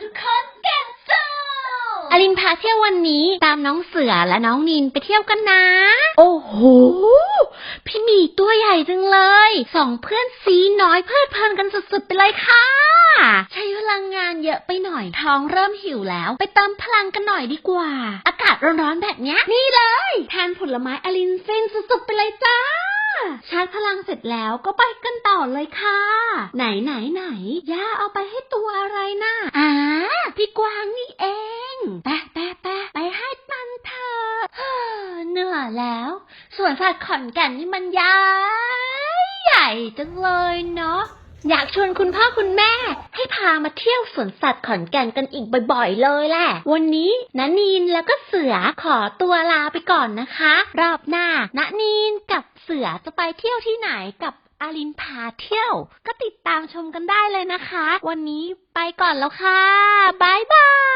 ทุกคนแก่สู้อลินพาเที่ยววันนี้ตามน้องเสือและน้องนินไปเที่ยวกันนะ โอ้โห พี่หมีตัวใหญ่จังเลย สองเพื่อนซีน้อยเพลิดเพลินกันสุดๆไปเลยค่ะ ใช้พลังงานเยอะไปหน่อย ท้องเริ่มหิวแล้ว ไปเติมพลังกันหน่อยดีกว่า อากาศร้อนๆแบบเนี้ยนี่เลยทานผลไม้อลินเซนสุดๆไปเลยจ้าชาร์จพลังเสร็จแล้วก็ไปกันต่อเลยค่ะ ไหนไหนไหนย่าเอาไปให้ตัวอะไรนะ่ะอ่า พี่กวางนี่เองไปไปไปไปให้มันเถอะเหนื่อยแล้ว ส่วนสัตว์ขอนแก่นนี่มันใหญ่ใหญ่จังเลยเนาะอยากชวนคุณพ่อคุณแม่ ให้พามาเที่ยวสวนสัตว์ขอนแก่นกันอีกบ่อยๆเลยแหละ วันนี้นานีนแล้วก็เสือขอตัวลาไปก่อนนะคะ รอบหน้านานีนกับเสือจะไปเที่ยวที่ไหนกับ อาลินพาเที่ยว ก็ติดตามชมกันได้เลยนะคะ วันนี้ไปก่อนแล้วค่ะบายบาย